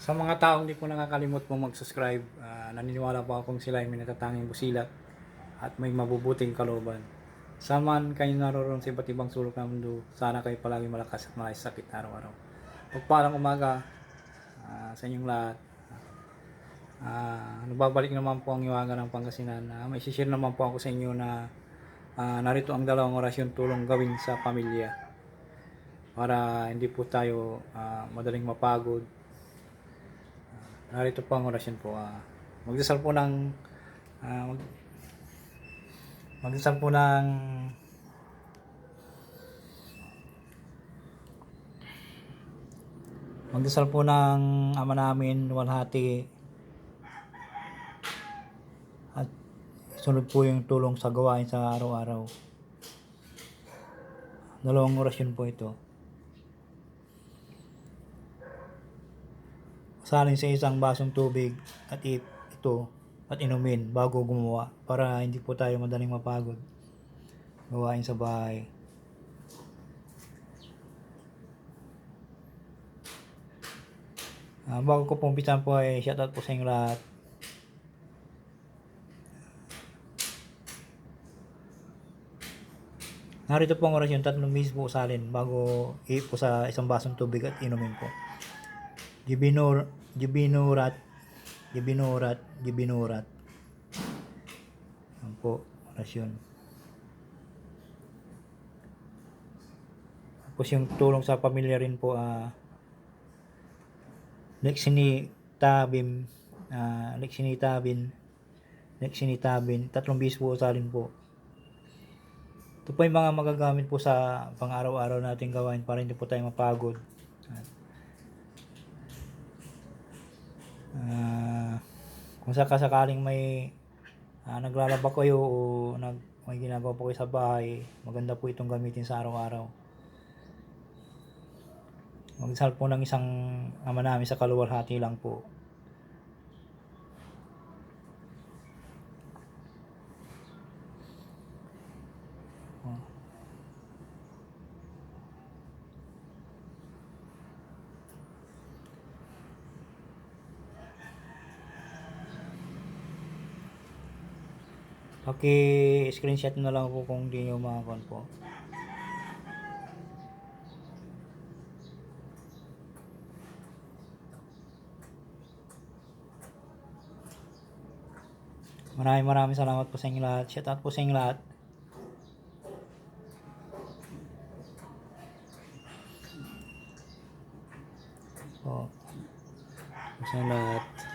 Sa mga taong hindi po nakakalimot po mag-subscribe, ah, naniniwala po akong sila ay may natatanging busilat at may mabubuting kalooban. Saman kayo naroon sa iba't ibang sulok ng mundo, sana kayo palagi malakas at malay sa sakit araw-araw. Pagpalang umaga ah, sa inyong lahat. Ah, nagbabalik naman po ang iwaga ng Pangasinan. Ah, may share naman po ako sa inyo na ah, narito ang dalawang orasyon tulong gawin sa pamilya para hindi po tayo ah, madaling mapagod. Narito po ang orasyon po. Ah, magdasal po ng ah, mag, magdasal po ng magdasal po ng ama namin walhati. At sunod po yung tulong sa gawain sa araw-araw. Dalawang orasyon po ito salin sa isang basong tubig at ito at inumin bago gumawa para hindi po tayo madaling mapagod. Gawain sa bahay. Ah, bago ko pong umpisahan po ay shoutout po sa inyong lahat. Narito po ang orasyon, tatlong beses po salin bago i po sa isang basong tubig at inumin po. Gibinur, gibinurat, gibinurat, gibinurat. Yan po, orasyon. Tapos yung tulong sa pamilya rin po, ah, Lexini Tabim, ah, Lexini Tabin, Lexini Tabin, tatlong beses po salin po. Ito po yung mga magagamit po sa pang-araw-araw nating gawain para hindi po tayo mapagod. Ah, kung sakasakaling may ah, naglalaba kayo o nag, may ginagawa po kayo sa bahay, maganda po itong gamitin sa araw-araw. Magsal po ng isang ama namin sa kaluwalhati lang po. Paki-screenshot na lang po kung di nyo makakon po. Maraming maraming salamat po sa inyo lahat. Shout out po sa inyo lahat. Po. Sa lahat.